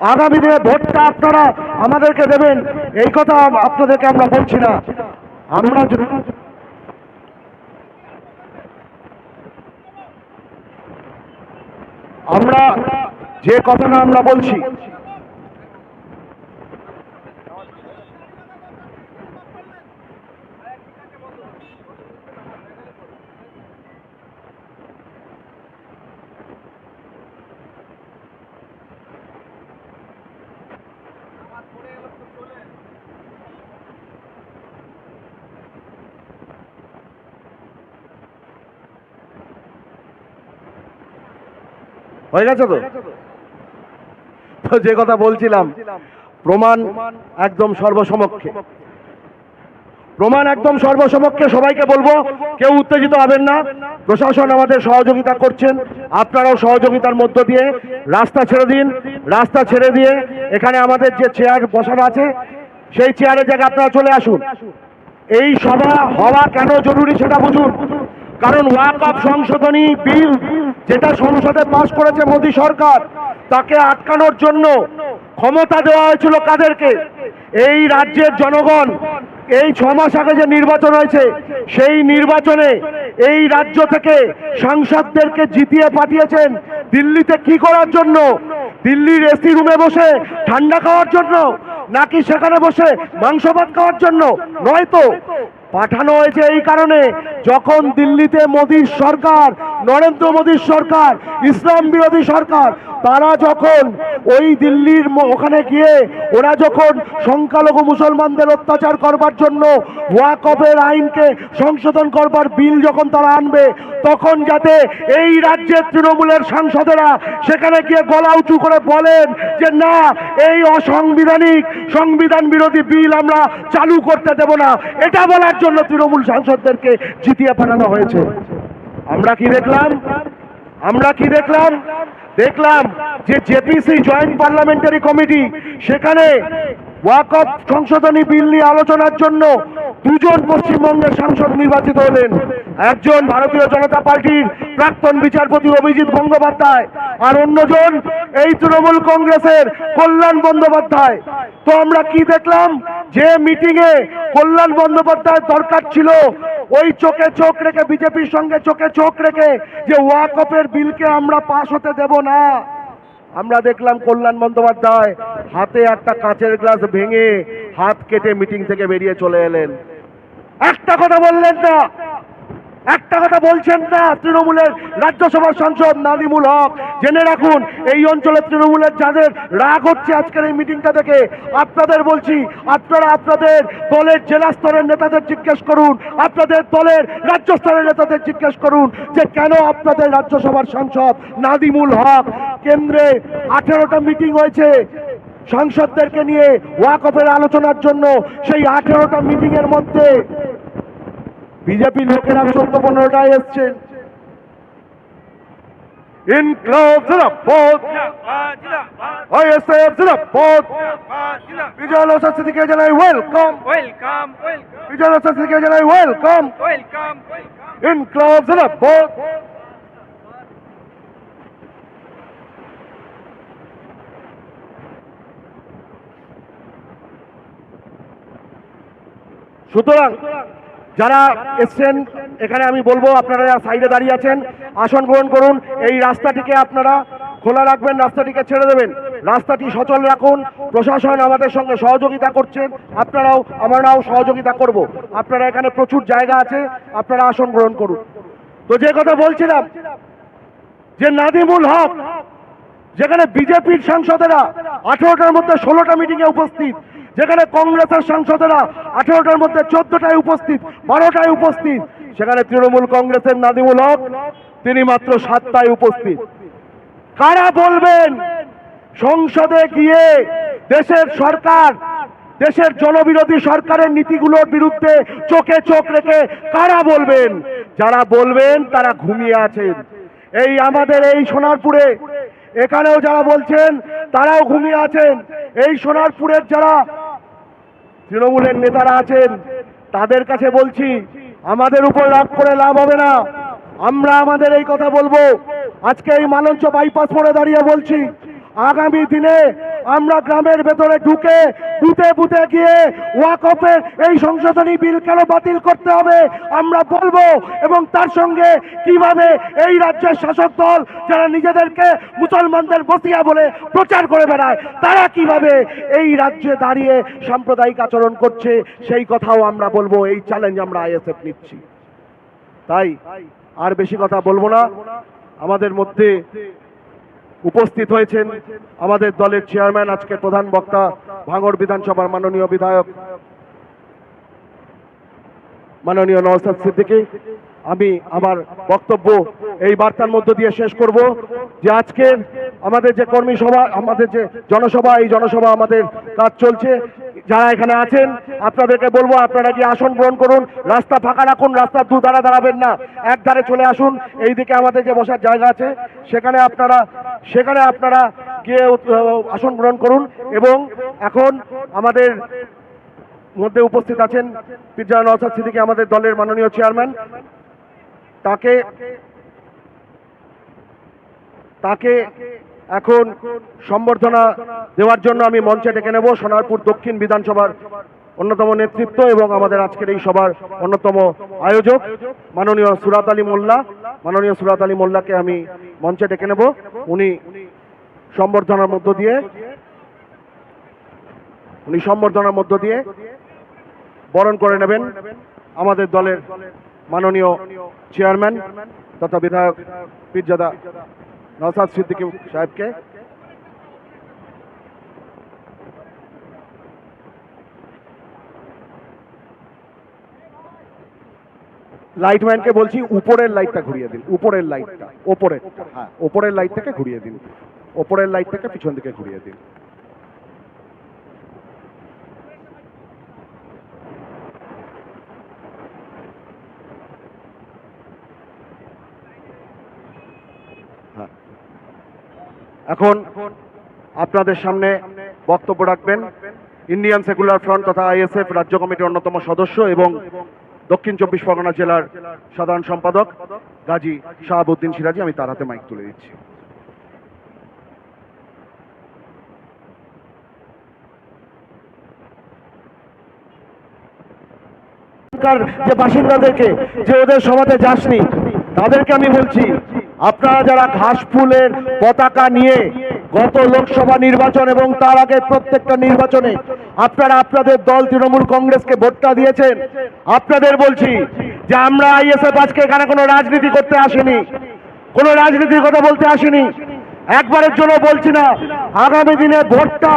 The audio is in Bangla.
আগামী দিনে ভোটটা আপনারা আমাদেরকে দেবেন। এই কথা আপনাদেরকে আমরা বলছি না। আমরা আমরা যে কথাটা আমরা বলছি হয়ে গেছে তো? তো যে কথা বলছিলাম, প্রমাণ একদম সর্বসমক্ষে। প্রমাণ একদম সর্বসমক্ষে সবাইকে বলব, কেউ উত্তেজিত হবেন না। প্রশাসন আমাদের সহযোগিতা করছেন। আপনারাও সহযোগিতার মধ্য দিয়ে রাস্তা ছেড়ে দিন। রাস্তা ছেড়ে দিয়ে এখানে আমাদের যে চেয়ার বসানো আছে, সেই চেয়ারের জায়গায় আপনারা চলে আসুন। এই সভা হওয়া কেন জরুরি সেটা বুঝুন। কারণ ওয়াক আপ সংশোধনী বিল যেটা সংসদে পাশ করেছে মোদী সরকার, তাকে আটকানোর জন্য ক্ষমতা দেওয়া হয়েছিল কাদেরকে? এই রাজ্যের জনগণ এই ছ মাস আগে যে নির্বাচন হয়েছে, সেই নির্বাচনে এই রাজ্য থেকে সাংসদদেরকে জিতিয়ে পাঠিয়েছেন দিল্লিতে কি করার জন্য? দিল্লির এসি রুমে বসে ঠান্ডা খাওয়ার জন্য নাকি সেখানে বসে মাংস ভাত খাওয়ার জন্য? নয়তো পাঠানো হয়েছে এই কারণে যখন দিল্লিতে মোদীর সরকার নরেন্দ্র মোদীর সরকার, ইসলাম বিরোধী সরকার, তারা যখন ওই দিল্লির ওখানে গিয়ে ওরা যখন সংখ্যালঘু মুসলমানদের অত্যাচার করবার জন্য ওয়াকফের আইনকে সংশোধন করবার বিল যখন তারা আনবে, তখন যাতে এই রাজ্যের তৃণমূলের সাংসদেরা সেখানে গিয়ে গলা উঁচু করে বলেন যে, না, এই অসাংবিধানিক সংবিধান বিরোধী বিল আমরা চালু করতে দেব না। এটা বলার জন্য তৃণমূল সাংসদদেরকে জিতিয়ে পাঠানো হয়েছে। আমরা কি দেখলাম? আমরা কি দেখলাম? দেখলাম যে জেপিসি জয়েন্ট পার্লামেন্টারি কমিটি সেখানে ওয়াক অফ সংশোধনী বিল নিয়ে আলোচনার জন্য দুজন পশ্চিমবঙ্গের সাংসদ নির্বাচিত হলেন। একজন ভারতীয় জনতা পার্টির প্রাক্তন বিচারপতি অভিজিৎ গঙ্গোপাধ্যায় আর অন্যজন এই তৃণমূল কংগ্রেসের কল্যাণ বন্দ্যোপাধ্যায়। তো আমরা কি দেখলাম? যে মিটিং এ কল্যাণ বন্দ্যোপাধ্যায় দরকার ছিল, ওই চোখে চোখ রেখে, বিজেপির সঙ্গে চোখে চোখ রেখে যে ওয়াকফের বিলকে আমরা পাশ হতে দেব না। আমরা দেখলাম কল্যাণ বন্দ্যোপাধ্যায় হাতে একটা কাঁচের গ্লাস ভেঙে হাত কেটে মিটিং থেকে বেরিয়ে চলে এলেন। একটা কথা বললেন না। একটা কথা বলছেন না তৃণমূলের রাজ্যসভার সাংসদ নাদিমুল হক। জেনে রাখুন, এই অঞ্চলের তৃণমূলের যাদের রাগ হচ্ছে আজকের এই মিটিংটা থেকে আপনাদের বলছি, আপনারা আপনাদের দলের জেলা স্তরের নেতাদের জিজ্ঞেস করুন, আপনাদের দলের রাজ্য স্তরের নেতাদের জিজ্ঞেস করুন যে কেন আপনাদের রাজ্যসভার সাংসদ নাদিমুল হক কেন্দ্রে আঠেরোটা মিটিং হয়েছে। সাংসদদেরকে নিয়ে ওয়াকফের আলোচনার জন্য সেই আঠেরোটা মিটিং এর মধ্যে বিজেপি লোকেরা চোদ্দ পনেরোটায় এসছেন। ইনক্লাব জিন্দাবাদ। আইএসএফ জিন্দাবাদ। বিজয় লোসা সিদ্দিকে জানাই ওয়েলকাম। ওয়েলকাম বিজয় লোসা সিদ্দিকে জানাই ওয়েলকাম ওয়েলকাম। ইনক্লাব জিন্দাবাদ। সুতরাং যারা এসছেন, এখানে আমি বলব আপনারা যারা সাইডে দাঁড়িয়ে আছেন, আসন গ্রহণ করুন। এই রাস্তাটিকে আপনারা খোলা রাখবেন, রাস্তাটিকে ছেড়ে দেবেন। রাস্তাটি সচল রাখুন। প্রশাসন আমাদের সঙ্গে সহযোগিতা করছেন আপনারাও আমরাও সহযোগিতা করব। আপনারা এখানে প্রচুর জায়গা আছে, আপনারা আসন গ্রহণ করুন। তো যে কথা বলছিলাম, যে নাদিমুল হক, যেখানে বিজেপির সাংসদেরা আঠেরোটার মধ্যে ষোলোটা মিটিংয়ে উপস্থিত যেখানে কংগ্রেসের সাংসদেরা আঠেরোটার মধ্যে চোদ্দটায় উপস্থিত, বারোটায় উপস্থিত, সেখানে তৃণমূল কংগ্রেসের নাদিমুল হক, তিনি মাত্র সাতটায় উপস্থিত। কারা বলবেন, সংসদে গিয়ে দেশের সরকার, দেশের জনবিরোধী সরকারের নীতিগুলোর বিরুদ্ধে চোখে চোখ রেখে কারা বলবেন? যারা বলবেন, তারা ঘুমিয়ে আছেন। এই আমাদের এই সোনারপুরে, এখানেও যারা বলছেন, তারাও ঘুমিয়ে আছেন। এই সোনারপুরের যারা তৃণমূলের নেতারা আছেন, তাদের কাছে বলছি, আমাদের উপর রাগ করে লাভ হবে না। আমরা আমাদের এই কথা বলব। আজকে এই মালঞ্চ বাইপাস মোড়ে দাঁড়িয়ে বলছি, আগামী দিনে আমরা গ্রামের ভেতরে ঢুকে বুথে বুথে গিয়ে ওয়াকফের এই সংশোধনী বিল কেন বাতিল করতে হবে? আমরা বলব, এবং তার সঙ্গে কীভাবে এই রাজ্যের শাসক দল যারা নিজেদেরকে মুসলমানদের বসিয়া বলে প্রচার করে বেড়ায়, তারা কীভাবে এই রাজ্যে দাঁড়িয়ে সাম্প্রদায়িক আচরণ করছে, সেই কথাও আমরা বলব, এই চ্যালেঞ্জ আমরা আইএসএফ নিচ্ছি। তাই আর বেশি কথা বলব না। আমাদের মধ্যে উপস্থিত হয়েছেন আমাদের দলের চেয়ারম্যান, আজকে প্রধান বক্তা, ভাঙড় বিধানসভার মাননীয় বিধায়ক, মাননীয় নওসাদ সিদ্দিকি। আমি আমার বক্তব্য এই বার্তার মধ্য দিয়ে শেষ করব যে আজকের আমাদের যে কর্মী সভা, আমাদের যে জনসভা, এই জনসভা আমাদের কাজ চলছে। যারা এখানে আছেন, আপনাদেরকে বলব, আপনারা গিয়ে আসন গ্রহণ করুন। রাস্তা ফাঁকা রাখুন, রাস্তার দু ধারা দাঁড়াবেন না। এক ধারে চলে আসুন এই দিকে আমাদের যে বসার জায়গা আছে, সেখানে আপনারা সেখানে আপনারা গিয়ে আসন গ্রহণ করুন এবং এখন আমাদের মধ্যে উপস্থিত আছেন পিরজা নওসাদ সিদ্দিকী, আমাদের দলের মাননীয় চেয়ারম্যান। তাকে তাকে এখন সম্বর্ধনা দেওয়ার জন্য আমি মঞ্চে ডেকে নেব সোনারপুর দক্ষিণ বিধানসভার অন্যতম নেতৃত্ব এবং আমাদের আজকের এই সভার অন্যতম আয়োজক, মাননীয় সুরাত আলী মোল্লা। মাননীয় সুরাত আলী মোল্লাকে আমি মঞ্চে ডেকে নেব। উনি সম্বর্ধনার মধ্য দিয়ে, উনি সম্বর্ধনার মধ্য দিয়ে বরণ করে নেবেন আমাদের দলের মাননীয় চেয়ারম্যান তথা বিধায়ক পীরজাদা নসাদ সিদ্দিকী সাহেবকে। লাইটম্যানকে বলছি, উপরের লাইটটা ঘুরিয়ে দিন, উপরের লাইটটা ওপরের হ্যাঁ ওপরের লাইটটাকে ঘুরিয়ে দিন, ওপরের লাইটটাকে পিছন দিকে ঘুরিয়ে দিন। এখন আপনাদের সামনে বক্তব্য রাখবেন ইন্ডিয়ান সেকুলার ফ্রন্ট তথা আইএসএফ রাজ্য কমিটির অন্যতম সদস্য এবং দক্ষিণ চব্বিশ পরগনা জেলার সাধারণ সম্পাদক গাজী শাহাবুদ্দিন সিরাজি। আমি তার হাতে মাইক তুলে দিচ্ছি। যে বাসিন্দাদেরকে যে ওদের সমাজে যাসনি, তাদেরকে আমি বলছি আপনারা যারা ঘাস ফুলের পতাকা নিয়ে গত লোকসভা নির্বাচন এবং তার আগে প্রত্যেকটা নির্বাচনে আপনারা আপনাদের দল তৃণমূল কংগ্রেসকে ভোটটা দিয়েছেন, আপনাদের বলছি যে আমরা আইএসএফ আজকে এখানে কোনো রাজনীতি করতে আসিনি, কোনো রাজনীতির কথা বলতে আসিনি। একবারের জন্য বলছি না, আগামী দিনে ভোটটা